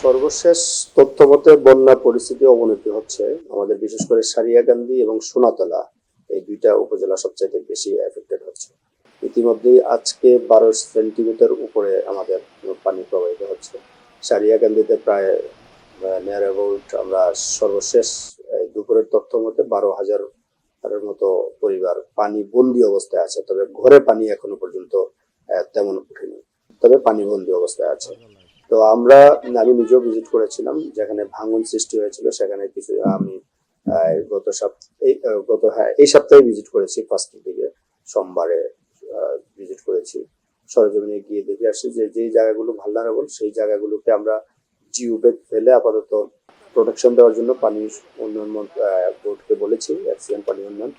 সর্বশেষ তথ্য মতে বন্যা পরিস্থিতি অবনতি হচ্ছে। আমাদের বিশেষ করে সারিয়াকান্দি এবং সোনাতলা এই দুইটা উপজেলা সবচাইতে বেশি এফেক্টেড হচ্ছে। ইতিমধ্যেই আজকে বারো সেন্টিমিটার উপরে আমাদের পানি প্রবাহিত হচ্ছে। সারিয়াকান্দিতে প্রায় নিয়ার অ্যাবাউট আমরা সর্বশেষ দুপুরের তথ্য মতে বারো হাজার এর মতো পরিবার পানি বন্দি অবস্থায় আছে। তবে ঘরে পানি এখনও পর্যন্ত তেমন উঠেনি তবে পানি বন্দি অবস্থায় আছে। তো আমরা, আমি নিজেও ভিজিট করেছিলাম, যেখানে ভাঙন সৃষ্টি হয়েছিল, সেখানে কিছু আমি গত সপ্তাহে গত হ্যাঁ এই সপ্তাহে ভিজিট করেছি ফার্স্টের দিকে সোমবারে ভিজিট করেছি। সরজমিনে গিয়ে দেখে আসছি যে, যেই জায়গাগুলো ভালনারেবল সেই জায়গাগুলোকে আমরা জিওবেগ ফেলে আপাতত প্রোটেকশন দেওয়ার জন্য পানি উন্নয়ন বোর্ডকে বলেছি এফসিএন পানি উন্নয়ন।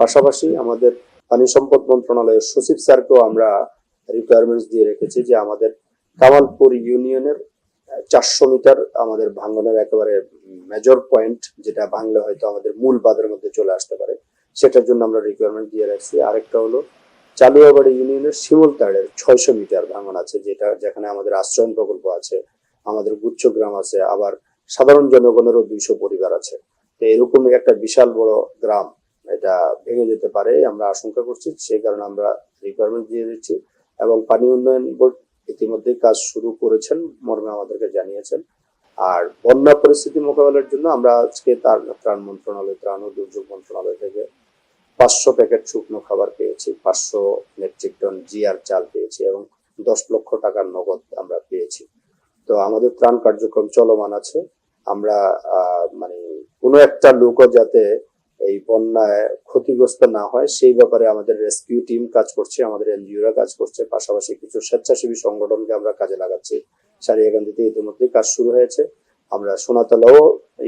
পাশাপাশি আমাদের পানি সম্পদ মন্ত্রণালয়ের সচিব স্যারকেও আমরা রিকোয়ারমেন্টস দিয়ে রেখেছি যে আমাদের কামালপুর ইউনিয়নের চারশো মিটার আমাদের ভাঙ্গনের একেবারে মেজর পয়েন্ট যেটা ভাঙলে হয়তো আমাদের মূল বাঁধের মধ্যে চলে আসতে পারে। সেটার জন্য আমরা রিকোয়ারমেন্ট দিয়ে রাখছি। আরেকটা হলো চালুয়াবাড়ি ইউনিয়নের শিমুলতাড়ের ছয়শো মিটার ভাঙন আছে, যেটা যেখানে আমাদের আশ্রয়ন প্রকল্প আছে, আমাদের গুচ্ছ গ্রাম আছে, আবার সাধারণ জনগণেরও দুইশো পরিবার আছে। তো এরকম একটা বিশাল বড় গ্রাম, এটা ভেঙে যেতে পারে। আমরা আশঙ্কা করছি, সেই কারণে আমরা রিকোয়ারমেন্ট দিয়ে দিচ্ছি। এবং পানি উন্নয়ন বোর্ড ইতিমধ্যে কাজ শুরু করেছেন, মর্মে আমাদেরকে জানিয়েছেন। আর বন্যা পরিস্থিতি মোকাবেলার জন্য আমরা আজকে তার ত্রাণ মন্ত্রণালয়, ত্রাণ ও দুর্যোগ মন্ত্রণালয় থেকে পাঁচশো প্যাকেট শুকনো খাবার পেয়েছি, পাঁচশো মেট্রিক টন জিআর চাল পেয়েছি এবং দশ লক্ষ টাকার নগদ আমরা পেয়েছি। তো আমাদের ত্রাণ কার্যক্রম চলমান আছে। আমরা মানে কোনো একটা লোকও যাতে এই বন্যায় ক্ষতিগ্রস্ত না হয়, সেই ব্যাপারে আমাদের রেস্কিউ টিম কাজ করছে, আমাদের এনজিওরা কাজ করছে। পাশাপাশি কিছু স্বেচ্ছাসেবী সংগঠনকে আমরা কাজে লাগাচ্ছি। সারিয়াকান্দিতে ইতিমধ্যে কাজ শুরু হয়েছে। আমরা সোনাতলাও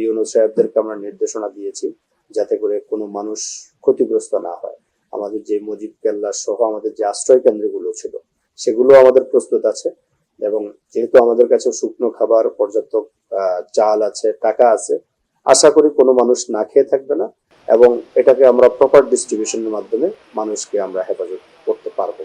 ইউনো সাহেবদেরকে আমরা নির্দেশনা দিয়েছি যাতে করে কোনো মানুষ ক্ষতিগ্রস্ত না হয়। আমাদের যে মজিব কেল্লা সহ আমাদের যে আশ্রয় কেন্দ্রগুলো ছিল, সেগুলো আমাদের প্রস্তুত আছে এবং যেহেতু আমাদের কাছে শুকনো খাবার, পর্যাপ্ত চাল আছে, টাকা আছে, আশা করি কোনো মানুষ না খেয়ে থাকবে না। এবং এটাকে আমরা প্রপার ডিস্ট্রিবিউশনের মাধ্যমে মানুষকে আমরা হেফাজত করতে পারব।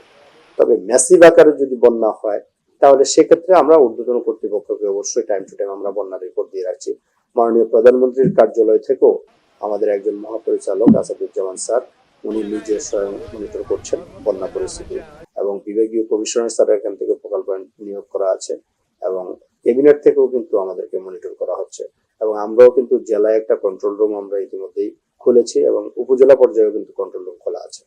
তবে ম্যাসিভ আকারে যদি বন্যা হয়, তাহলে সেক্ষেত্রে আমরা ঊর্ধ্বতন কর্তৃপক্ষকে অবশ্যই টাইম টু টাইম আমরা বন্যার রিপোর্ট দিয়ে রাখছি। মাননীয় প্রধানমন্ত্রীর কার্যালয় থেকেও আমাদের একজন মহাপরিচালক আসাদুজ্জামান স্যার, উনি নিজে স্বয়ং মনিটর করছেন বন্যা পরিস্থিতি এবং বিভাগীয় কমিশনার স্যার এখান থেকে পয়েন্ট নিয়োগ করা আছে এবং ক্যাবিনেট থেকেও কিন্তু আমাদেরকে মনিটর করা হচ্ছে। এবং আমরাও কিন্তু জেলায় একটা কন্ট্রোল রুম আমরা ইতিমধ্যেই খুলেছি এবং উপজেলা পর্যায়েও কিন্তু কন্ট্রোল রুম খোলা আছে।